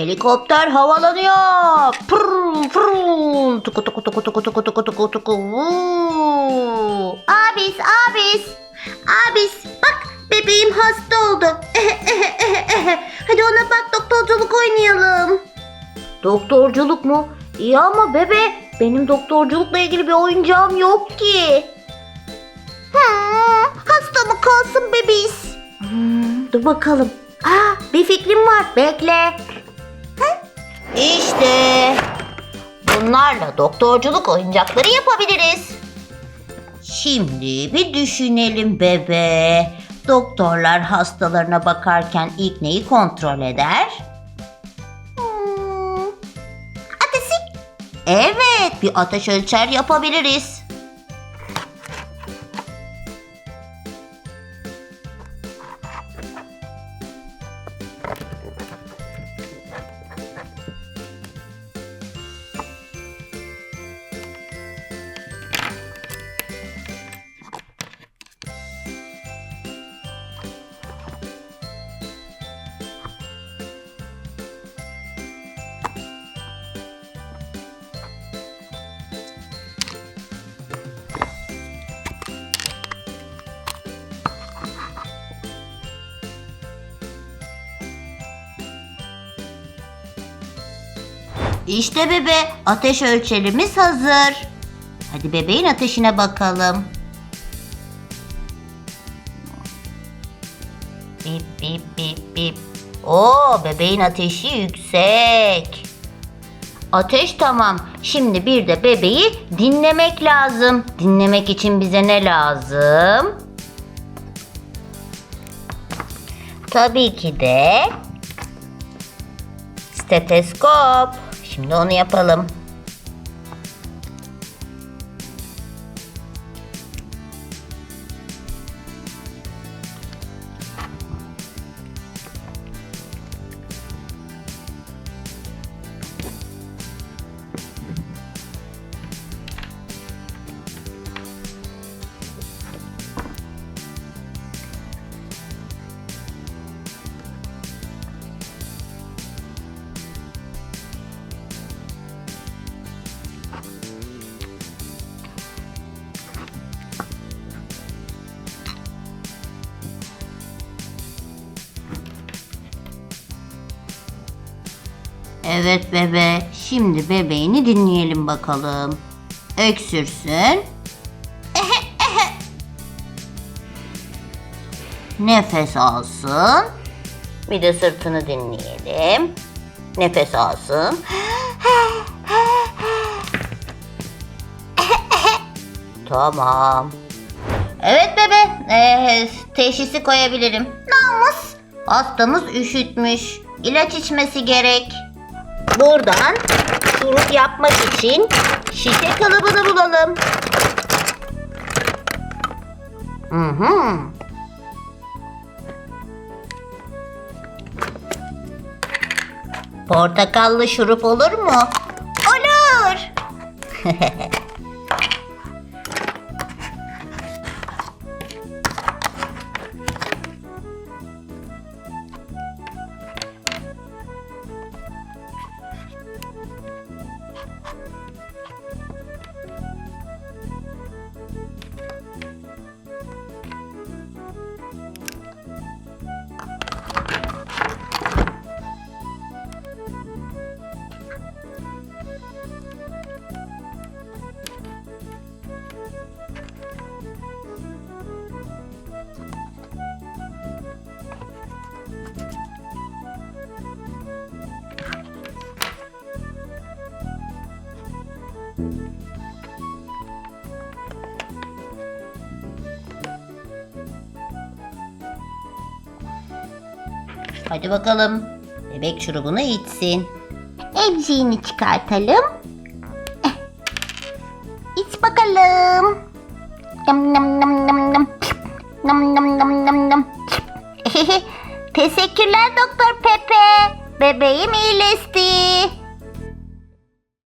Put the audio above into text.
Helikopter havalanıyor. Pırr, pırr. Tuku tuku tuku tuku tuku tuku tuku tuku. Abis, abis. Abis, bak bebeğim hasta oldu. Hadi ona bak doktorculuk oynayalım. Doktorculuk mu? İyi ama bebe benim doktorculukla ilgili bir oyuncağım yok ki. Hmm, hasta mı kalsın bebiş? Hmm, dur bakalım. Aa, bir fikrim var. Bekle. Bunlarla doktorculuk oyuncakları yapabiliriz. Şimdi bir düşünelim bebe. Doktorlar hastalarına bakarken ilk neyi kontrol eder? Hmm, ateşi Evet, bir ateş ölçer yapabiliriz. İşte bebe, ateş ölçerimiz hazır. Hadi bebeğin ateşine bakalım. Bip bip bip bip. Oo, bebeğin ateşi yüksek. Ateş tamam. Şimdi bir de bebeği dinlemek lazım. Dinlemek için bize ne lazım? Tabii ki de Steteskop. Şimdi onu yapalım. Evet bebe. Şimdi bebeğini dinleyelim bakalım. Öksürsün. Nefes alsın. Bir de sırtını dinleyelim. Nefes alsın. tamam. Evet bebe. Ee, teşhisi koyabilirim. Namus. Hastamız üşütmüş. İlaç içmesi gerek. Buradan şurup yapmak için şişe kalıbını bulalım. Hı hı. Portakallı şurup olur mu? Olur. Hadi bakalım. Bebek şurubunu içsin. Emziğini çıkartalım. Eh. İç bakalım. Nam nam nam nam nam. Nam nam nam nam nam. Teşekkürler Doktor Pepe. Bebeğim iyileşti.